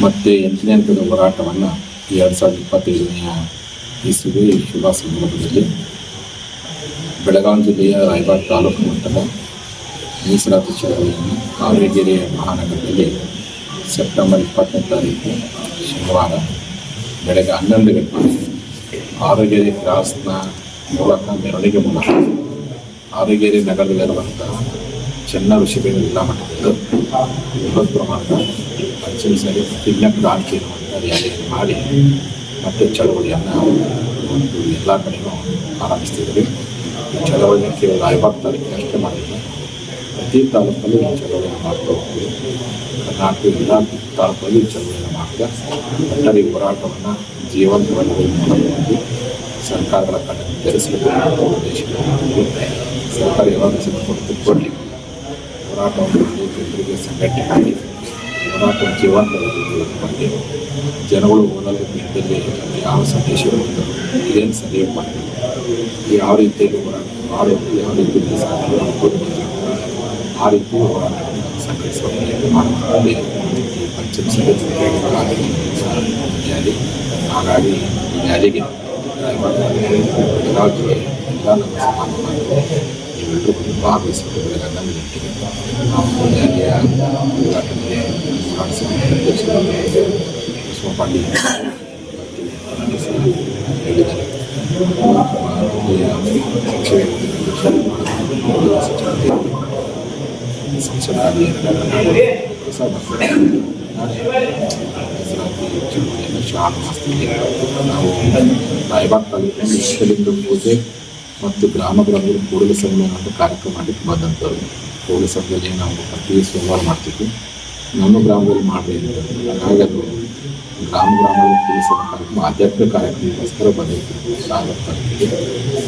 ಮತ್ತು ಎಂಟನೇ ಹಂತದ ಹೋರಾಟವನ್ನು ಎರಡು ಸಾವಿರದ ಇಪ್ಪತ್ತೈದನೆಯ ಇಸುವೆ ಶುಭ ಸಂದರ್ಭದಲ್ಲಿ ಬೆಳಗಾವಿ ಜಿಲ್ಲೆಯ ರಾಯಬಾಗ್ ತಾಲೂಕು ಮಟ್ಟದ ಮೀಸಲಾತಿ ಚಳವಳಿಯನ್ನು ಕಾವೇರಿಗೆರೆ ಮಹಾನಗರದಲ್ಲಿ ಸೆಪ್ಟೆಂಬರ್ ಇಪ್ಪತ್ತನೇ ತಾರೀಕು ಶನಿವಾರ ಬೆಳಗ್ಗೆ ಹನ್ನೊಂದು ಗಂಟೆ ಆರೋಗ್ಯದ ಕ್ರಾಸ್ನ ಮೂಲಕ ಮೆರವಣಿಗೆ ಮೂಲಕ ಆರೋಗ್ಯದ ನಗರದಲ್ಲಿರುವಂಥ ಚೆನ್ನ ಜಿಲ್ಲಾ ಮಟ್ಟದಲ್ಲಿ ಬೃಹತ್ ಪ್ರಮಾಣದ ಪ್ರತಿಜ್ಞಾ ಕ್ರಾಂತಿ ಎನ್ನುವಂಥ ರ್ಯಾಲಿಯನ್ನು ಮಾಡಿ, ಮತ್ತೆ ಚಳವಳಿಯನ್ನು ಒಂದು ಎಲ್ಲ ಕಡೆಯೂ ಆರಂಭಿಸ್ತಿದ್ದೀವಿ. ಈ ಚಳವಳಿಯನ್ನು ಕೇವಲ ರಾಯಬಾಗ್ ತಾಲೂಕಿನ ಅಷ್ಟೇ ಮಾಡಿಲ್ಲ, ಪ್ರತಿ ತಾಲೂಕಲ್ಲೂ ಈ ಚಳವಳಿಯನ್ನು ಮಾಡ್ತಾ ಹೋಗ್ತೀವಿ. ಕರ್ನಾಟಕದ ಎಲ್ಲ ತಾಲೂಕಲ್ಲೂ ಈ ಚಳವಳಿಯನ್ನು ಮಾಡ್ತಾ, ಒಟ್ಟಾರೆ ಹೋರಾಟವನ್ನು ಜೀವಂತವಾಗಿ ಮೂಲಕವಾಗಿ ಸರ್ಕಾರಗಳ ಕಡೆ ಧರಿಸಬೇಕು ಉದ್ದೇಶವನ್ನು ಸರ್ಕಾರ ಯಾವಾಗ ಕೊಡಲಿ. ಹೋರಾಟವನ್ನು ಸಂಘಟನೆ ಮಾಡಿ ಮಾಡಿ ಜನಗಳು ಓದಲು ನಿಟ್ಟಿನಲ್ಲಿ ಯಾವ ಸಂದೇಶಗಳು ಇದೇನು ಸರಿಯಾಗಿ ಮಾಡಿ ಯಾವ ರೀತಿಯಲ್ಲಿ ಹೋರಾಟ ಮಾಡೋದು ಯಾವ ರೀತಿಯಲ್ಲಿ ಸಾಧ್ಯ ಆ ರೀತಿ ಹೋರಾಟವನ್ನು ಸಂಘಟಿಸುವ ಪಂಚಮ ಸಂಘಟನೆ ಹಾಗಾಗಿ ಈ ಬೆಳಗಾವಿಗೆ ಎಲ್ಲ ನಮ್ಮ ಸಮಾಜ ನೀವೆಲ್ಲರೂ ಬಂದು ಭಾಗವಹಿಸಬೇಕು ಬೆಳಗ್ಗೆ ಹನ್ನೊಂದು ಗಂಟೆಗೆ ನಾವು ರ್ಯಾಲಿಯ ಉದ್ಘಾಟನೆಗೆ ಕಾಣಿಸಿದ ಅಧ್ಯಕ್ಷರು ಕುಸುಮ ಪಾಂಡಿ ಹೇಳಿದ್ದಾರೆ ಸಂಸದರಾಗಿ ಹೊಸ ಶ್ರಾವಣ ಮಾಸದಲ್ಲಿ ನಾವು ರಾಯಬಾಗ್ ಇಷ್ಟಲಿಂಗ ಪೂಜೆ ಮತ್ತು ಗ್ರಾಮ ಗ್ರಾಮಗಳ ಕೂಡಲ ಸಂಗಮ ಅಂತ ಕಾರ್ಯಕ್ರಮ ಮಾಡಲಿಕ್ಕೆ ಬಂದಂಥವ್ರು. ಕೂಡಲ ಸಂಘದಲ್ಲಿ ನಾವು ಪ್ರತಿ ಸೋಮವಾರ ಮಾಡ್ತಿದ್ವಿ. ನಮ್ಮ ಗ್ರಾಮದಲ್ಲಿ ಮಾಡಬೇಕು ಅದು ಗ್ರಾಮ ಗ್ರಾಮದಲ್ಲಿ ಕೂಡಲ ಸಂಘ ಕಾರ್ಯಕ್ರಮ, ಆಧ್ಯಾತ್ಮಿಕ ಕಾರ್ಯಕ್ರಮಕ್ಕೋಸ್ಕರ ಬಂದಿರ್ತೀವಿ. ತಾಲೂಕಿಗೆ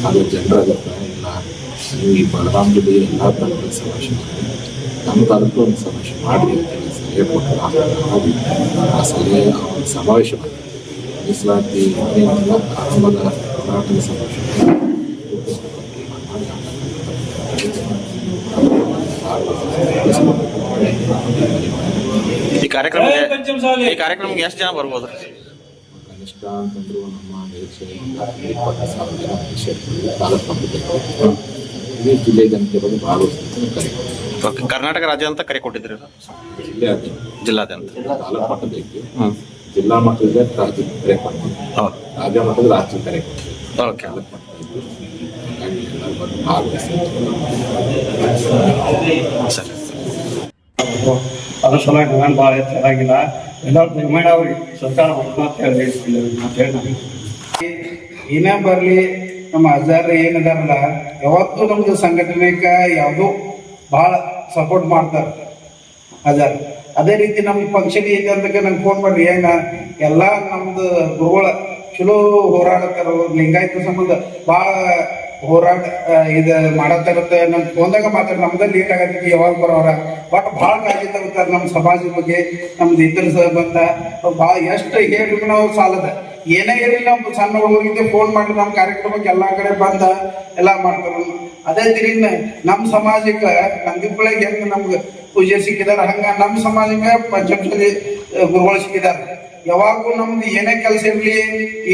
ಅದು ಜನರ ಅಭಿಪ್ರಾಯ ಇಲ್ಲ ಈ ಬಲರಾಮ ಜಿಲ್ಲೆಯ ಎಲ್ಲ ತಾಲೂಕಿನ ಸಮಾವೇಶ ನಮ್ಮ ತಾಲೂಕು ಒಂದು ಸಮಾವೇಶ ಮಾಡಿ ಅಂತೇಳಿ ಸಲಹೆ ಕೊಟ್ಟು ಹಾಗಾಗಿ ಆ ಸಲಹೆ ಆ ಒಂದು ಸಮಾವೇಶ ಮಾಡಿ ಮೀಸಲಾತಿ ಏನಿಲ್ಲ ಆರಂಭದ ಹೋರಾಟದ ಸಮಾವೇಶ ಈ ಕಾರ್ಯಕ್ರಮಕ್ಕೆ ಈ ಕಾರ್ಯಕ್ರಮಕ್ಕೆ ಎಷ್ಟು ಜನ ಬರ್ಬೋದು ಕನಿಷ್ಠ ಅಂತಂದ್ರು ನಮ್ಮ ನಿರೀಕ್ಷೆ ಇಪ್ಪತ್ತು ಸಾವಿರ ಜನ ನಿರೀಕ್ಷೆ ಇಟ್ಕೊಂಡಿದ್ದೀವಿ ತಾಲೂಕು ಮಟ್ಟದಲ್ಲಿ ಇಡೀ ಜಿಲ್ಲೆ ಜನತೆ ಭಾಗವಹಿಸ್ತಾರೆ ಕಾರ್ಯಕ್ರಮ ಓಕೆ ಕರ್ನಾಟಕ ರಾಜ್ಯ ಅಂತ ಕರೆ ಕೊಟ್ಟಿದ್ರಿ ಜಿಲ್ಲೆ ಜಿಲ್ಲಾದ್ಯಂತ. ತಾಲೂಕು ಮಟ್ಟದಲ್ಲಿ ಹ್ಞೂ ಜಿಲ್ಲಾ ಮಟ್ಟದಲ್ಲಿ ರಾಜ್ಯ ಕರೆ ಕೊಡ್ತೀವಿ ಹೌದು. ರಾಜ್ಯ ಮಟ್ಟದ ರಾಜ್ಯ ಕರೆ ಕೊಡ್ತೀವಿ ಓಕೆ ತಾಲೂಕು ಮಟ್ಟದಲ್ಲಿ ಭಾಗವಹಿಸ್ತಾರೆ ಸರಿ. ಅದ್ರ ಸಲುವಾಗಿ ನಾನು ಭಾಳ ಚೆನ್ನಾಗಿಲ್ಲ ಎಲ್ಲರೂ ನಿರ್ಮಾಣ ಅವ್ರಿಗೆ ಸರ್ಕಾರ ಅಂತ ಹೇಳಿ ಅಂತ ಹೇಳಿ ಏನೇ ಬರಲಿ ನಮ್ಮ ಅಜ್ಜಾರ ಏನಿದಾರಲ್ಲ ಯಾವತ್ತೂ ನಮ್ದು ಸಂಘಟನೆಗೆ ಯಾವುದೂ ಭಾಳ ಸಪೋರ್ಟ್ ಮಾಡ್ತಾರೆ. ಅದ, ಅದೇ ರೀತಿ ನಮ್ಮ ಫಂಕ್ಷನ್ ಇದೆ ಅಂತ ನಂಗೆ ಫೋನ್ ಮಾಡ್ರಿ ಏನ ಎಲ್ಲ ನಮ್ದು ಗುರುಗಳ ಚಲೋ ಹೋರಾಡತ್ತಾರ ಲಿಂಗಾಯತ ಸಂಬಂಧ ಭಾಳ ಹೋರಾಟ ಇದ ಮಾಡತ್ತಿರುತ್ತೆ. ನಮ್ ಫೋನ್ದಾಗ ಮಾತ್ರ ನಮ್ದ ಲೇಟ್ ಆಗತ್ತೆ ಯಾವಾಗ ಬರೋರ? ಬಟ್ ಭಾಳ ಕಾಳಜಿ ತಗೋತಾರ ನಮ್ಮ ಸಮಾಜದ ಬಗ್ಗೆ, ನಮ್ದು ಇತರ ಸಂಬಂಧ. ಭಾಳ ಎಷ್ಟು ಹೇಳಿದ್ರು ನಾವು ಸಾಲದ. ಏನೇ ಇರಲಿ ನಮ್ಮ ಸಣ್ಣ ಹುಡುಗರಿಗೆ ಫೋನ್ ಮಾಡಿ ನಮ್ಮ ಕಾರ್ಯಕ್ರಮಕ್ಕೆ ಎಲ್ಲಾ ಕಡೆ ಬಂದ, ಎಲ್ಲ ಮಾಡ್ತಾರ. ಅದೇ ತಿರಿನ ನಮ್ಮ ಸಮಾಜಕ್ಕೆ ನಂದಿಪುಳಿಗೆ ಹೆಂಗ್ ನಮ್ಗೆ ಪೂಜೆ ಸಿಕ್ಕಿದಾರ, ಹಂಗ ನಮ್ಮ ಸಮಾಜಕ್ಕೆ ಪಂಚಮಶಾಲಿ ಗುರುಗಳು ಸಿಕ್ಕಿದಾರ. ಯಾವಾಗೂ ನಮ್ದು ಏನೇ ಕೆಲಸ ಇರಲಿ,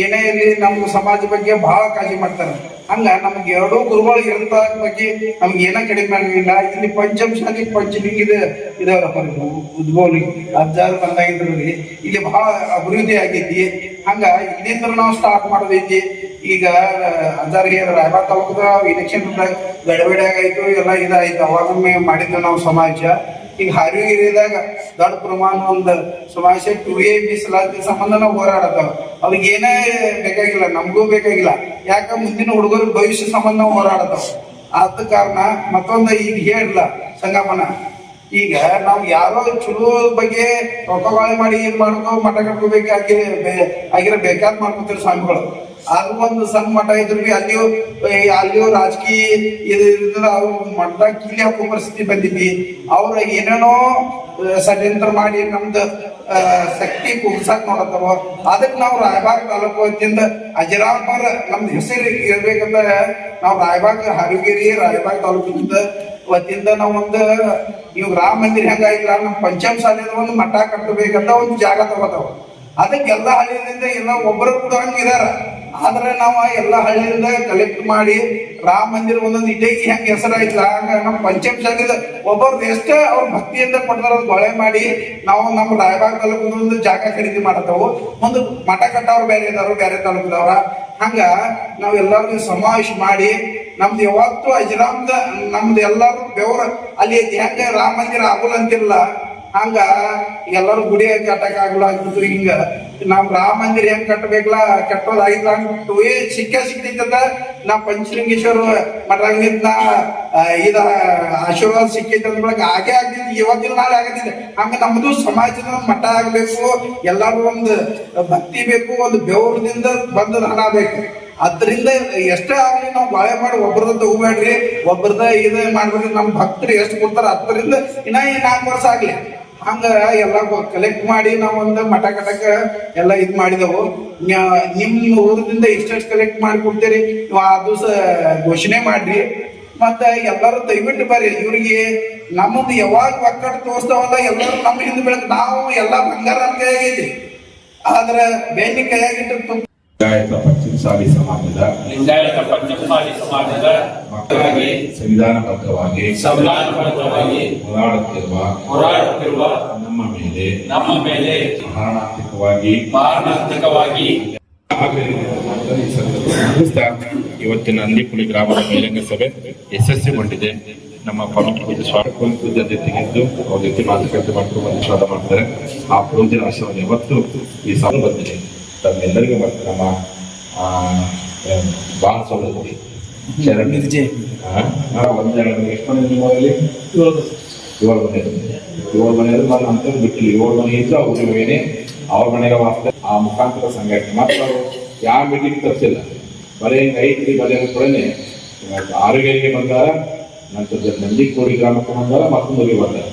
ಏನೇ ಇರಲಿ ನಮ್ಮ ಸಮಾಜ ಬಗ್ಗೆ ಬಹಳ ಕಾಳಜಿ ಮಾಡ್ತಾರ. ಹಂಗ ನಮ್ಗೆ ಎರಡೂ ಗುರುಗಳು ಇರಂತ ಬಗ್ಗೆ ನಮ್ಗೆ ಏನೋ ಕಡಿಮೆ ಆಗಲಿಲ್ಲ. ಇಲ್ಲಿ ಪಂಚಮಶಾಲಿ ಪಂಚಲಿಂಗಿದ ಇದಾವ್ರಪ್ಪ ಉದ್ಭವಲಿ ಅಜ್ಜಾರು ಬಂದಾಗಿದ್ರಿ ಇಲ್ಲಿ ಬಹಳ ಅಭಿವೃದ್ಧಿ ಆಗೈತಿ ಹಂಗ ಇಲ್ಲಿಂದ ನಾವು ಸ್ಟಾರ್ಟ್ ಮಾಡೋದೈತಿ. ಈಗ ಅಂಜಾರಿಗೆ ರಾಯಬಾಗ್ ತಾಲೂಕದ ಇಲೆಕ್ಷನ್ ಗಡಬಡಿ ಆಗಾಯ್ತು ಎಲ್ಲ ಇದಾಯ್ತು. ಅವಾಗೊಮ್ಮೆ ಮಾಡಿದ್ವಿ ನಾವು ಸಮಾಜ. ಈಗ ಹಾರಿಗಿರಿದಾಗ ದೊಡ್ಡ ಪ್ರಮಾಣ ಒಂದು ಸಮಾಜ ಟು ಎ ಮೀಸಲಾತಿ ಸಂಬಂಧ ನಾವು ಹೋರಾಡತ್ತವ. ಅವ್ರಿಗೆ ಏನೇ ಬೇಕಾಗಿಲ್ಲ, ನಮಗೂ ಬೇಕಾಗಿಲ್ಲ. ಯಾಕ ಮುಂದಿನ ಹುಡುಗರು ಭವಿಷ್ಯ ಸಂಬಂಧ ಹೋರಾಡತ್ತವ. ಆದ ಕಾರಣ ಮತ್ತೊಂದು ಈಗ ಹೇಳಲ್ಲ ಸಂಗಮನ. ಈಗ ನಾವು ಯಾರೋ ಚಲೋ ಬಗ್ಗೆ ರೊಕ್ಕವಾಳೆ ಮಾಡಿ ಏನ್ ಮಾಡ್ಕೋ ಮಠ ಕಟ್ಕೋಬೇಕಾಗಿ ಆಗಿರ ಬೇಕಾದ್ ಮಾಡ್ಕೋತಾರೆ ಸ್ವಾಮಿಗಳು. ಅದು ಒಂದು ಸಣ್ಣ ಮಠ ಇದ್ರು ಬಿ ಅಲ್ಲಿಯೂ ಅಲ್ಲಿಯೂ ರಾಜಕೀಯ ಇದು ಇರ್ತದ, ಅವ್ರು ಮಠ ಕೀಲಿ ಹಾಕೋ ಪರಿಸ್ಥಿತಿ ಬಂದಿದ್ವಿ. ಅವ್ರ ಏನೇನೋ ಷಡ್ಯಂತ್ರ ಮಾಡಿ ನಮ್ದು ಶಕ್ತಿ ಕುಗ್ಸಾಕ್ ನೋಡತ್ತವ ಅದಕ್ಕೆ ನಾವು ರಾಯಬಾಗ್ ತಾಲೂಕು ವತಿಯಿಂದ ಅಜರಾಮರ್ ನಮ್ದು ಹೆಸರು ಇರ್ಬೇಕಂತ ನಾವು ರಾಯಬಾಗ್, ಹರಿಗಿರಿ ರಾಯಬಾಗ್ ತಾಲೂಕಿನಿಂದ ವತಿಯಿಂದ ನಾವು ಒಂದು ಇವ್ ರಾಮ ಮಂದಿರ ಹೆಂಗಾಗಿಲ್ಲ ನಮ್ಮ ಪಂಚಮ ಶಾಲೆದ ಒಂದು ಮಠ ಕಟ್ಟಬೇಕಂತ ಒಂದು ಜಾಗ ತಗೋತಾವ. ಅದಕ್ಕೆ ಎಲ್ಲ ಹಳ್ಳಿಯಿಂದ ಎಲ್ಲ ಒಬ್ಬರು ಕೂಡ ಹಂಗಿದಾರ ಆದ್ರೆ ನಾವು ಎಲ್ಲ ಹಳ್ಳಿಯಿಂದ ಕಲೆಕ್ಟ್ ಮಾಡಿ ರಾಮ ಮಂದಿರ ಒಂದೊಂದು ಇಟಗಿ ಹೆಂಗ್ ಹೆಸರಾಯ್ತಲ್ಲ ಹಂಗ ನಮ್ಮ ಪಂಚಮ ಒಬ್ಬರ್ದು ಎಷ್ಟೇ ಅವ್ರ ಭಕ್ತಿಯಿಂದ ಕೊಡ್ತಾರ ಗೊಳೆ ಮಾಡಿ ನಾವು ನಮ್ಮ ರಾಯಬಾಗ್ ತಾಲೂಕಿನ ಜಾಗ ಖರೀದಿ ಮಾಡತ್ತವು. ಒಂದು ಮಠ ಕಟ್ಟವ್ರು ಬೇರೆ ಇದಾರು, ಬೇರೆ ತಾಲೂಕದವ್ರ. ಹಂಗ ನಾವ್ ಎಲ್ಲಾರು ಸಮಾವೇಶ ಮಾಡಿ ನಮ್ದು ಯಾವತ್ತು ಅಜರಾಮ್ದ ನಮ್ದು ಎಲ್ಲಾರು ಬೆವರ ಅಲ್ಲಿ ಹೆಂಗ ರಾಮ ಮಂದಿರ ಆಗುಲ್ಲ ಅಂತಿಲ್ಲ ಹಂಗ ಎಲ್ಲಾರು ಗುಡಿ ಕಟ್ಟಕ್ ಆಗಲ್ಲ ಹಿಂಗ. ನಮ್ ರಾಮ ಮಂದಿರ ಹೆಂಗ್ ಕಟ್ಟಬೇಕಲ್ಲ ಕಟ್ಟೋದಾಗಿಲ್ಲ ಅಂದ್ಬಿಟ್ಟು ಏ ಸಿಕ್ಕ ಸಿಕ್ತೈತಂದ ನಾ ಪಂಚಲಿಂಗೇಶ್ವರ ಆ, ಇದ ಆಶೀರ್ವಾದ ಸಿಕ್ಕೈತೆ ಆಗೇ ಹಾಗೆ ಆಗ್ತಿತ್ತು ಇವತ್ತಿನ ನಾಳೆ ಆಗತ್ತಿದೆ ಹಂಗ ನಮ್ದು ಸಮಾಜದ ಮಠ ಆಗ್ಬೇಕು. ಎಲ್ಲಾರು ಒಂದು ಭಕ್ತಿ ಬೇಕು ಒಂದು ಬೆವರದಿಂದ ಬಂದು ಹಣ ಬೇಕು. ಅದರಿಂದ ಎಷ್ಟೇ ಆಗ್ಲಿ ನಾವು ಬಾಳೆ ಮಾಡಿ ಒಬ್ಬರದ ತಗೋಬೇಡ್ರಿ. ಒಬ್ಬರದ ಇದು ಮಾಡ್ಬೇಕ್ರಿ ನಮ್ಮ ಭಕ್ತರು ಎಷ್ಟು ಕೊಡ್ತಾರ ಅದರಿಂದ ಇನ್ನ ಈ ನಾಲ್ಕು ವರ್ಷ ಆಗ್ಲಿ. ಹಂಗ ಎಲ್ಲ ಕಲೆಕ್ಟ್ ಮಾಡಿ ನಾವು ಒಂದು ಮಠ ಕಟಕ ಎಲ್ಲ ಇದು ಮಾಡಿದೆವು. ನಿಮ್ಮ ನಿಮ್ ಊರದಿಂದ ಎಷ್ಟೆಷ್ಟು ಕಲೆಕ್ಟ್ ಮಾಡಿ ಕೊಡ್ತೀರಿ ನೀವು ಆ ದಿವಸ ಘೋಷಣೆ ಮಾಡ್ರಿ. ಮತ್ತೆ ಎಲ್ಲರೂ ದಯವಿಟ್ಟು ಬರ್ರಿ. ಇವ್ರಿಗೆ ನಮ್ಮದು ಯಾವಾಗ ಒಕ್ಕಟ್ಟು ತೋರಿಸ್ತಾವಲ್ಲ ಎಲ್ಲರೂ ನಮ್ಮ ಹಿಂದೆ ಬೆಳಕು. ನಾವು ಎಲ್ಲ ಬಂಗಾರ ಕೈಯಾಗೈತಿ ಆದ್ರ ಬೆನ್ನಿ ಕೈಯಾಗಿಟ್ಟು ಲಿಂಗಾಯತ ಪಂಚಮಸಾಲಿ ಸಮಾಜದ ಲಿಂಗಾಯತ ಪಂಚಮಸಾಲಿ ಸಮಾಜದ ಮಕ್ಕಳಿಗೆ ಸಂವಿಧಾನಬದ್ಧವಾಗಿ ಸಂವಿಧಾನಬದ್ಧವಾಗಿ ಹೋರಾಡುತ್ತಿರುವ ಹೋರಾಡುತ್ತಿರುವ ನಮ್ಮ ಮೇಲೆ ನಮ್ಮ ಮೇಲೆ ಮಾರಣಾಂತಿಕವಾಗಿ ಮಾರಣಾಂತಿಕವಾಗಿ ಇವತ್ತಿನ ಅಂದಿಪುಳಿ ಗ್ರಾಮದ ಬಹಿರಂಗ ಸಭೆ ಯಶಸ್ವಿಗೊಂಡಿದೆ ನಮ್ಮ ಪವಿತ್ರ ಪೂಜೆ ಪೂಜೆ ಜೊತೆಗಿದ್ದು ಅವ್ರ ಜೊತೆ ಮಾತುಕತೆ ಮಾಡ್ಕೊಂಡು ಆಶೀರ್ವಾದ ಮಾಡ್ತಾರೆ. ಆ ಪೂಜೆ ಆಶೀರ್ವಾದ ಯಾವತ್ತು ಈ ಸಭೆ ಬಂದಿದೆ. ತಮ್ಮೆಲ್ಲರಿಗೂ ಮತ್ತು ನಮ್ಮ ಬಾಳ ಸೌಲಭ್ಯ ಶರಣ. ಒಂದು ಎಷ್ಟು ಮನೆ ನಿಮ್ಮ ಊರಲ್ಲಿ? ಏಳು ಮನೆ. ಏಳು ಮನೆ. ನಾನು ಅಂತ ಬಿಟ್ಟಿಲ್ಲ. ಏಳು ಮನೆ ಇದ್ದು ಅವ್ರ ಏನೇ ಅವ್ರ ಮನೆಗೆ ವಾಸ್ತ ಆ ಮುಖಾಂತರ ಸಂಘಟನೆ ಮಾತ್ರ ಅವರು ಯಾವ ಮೀಟಿಂಗ್ ತಪ್ಪಿಲ್ಲ ಬರೀ ಐದು ಬರೀ ಕೂಡನೆ ಆರೋಗ್ಯಕ್ಕೆ ಬಂದಾರ ನಂತರ ನಂದಿ ಕೋಡಿ ಗ್ರಾಮಕ್ಕೆ ಬಂದಾರ ಮತ್ತೊಂದು ಬಂದಾರ.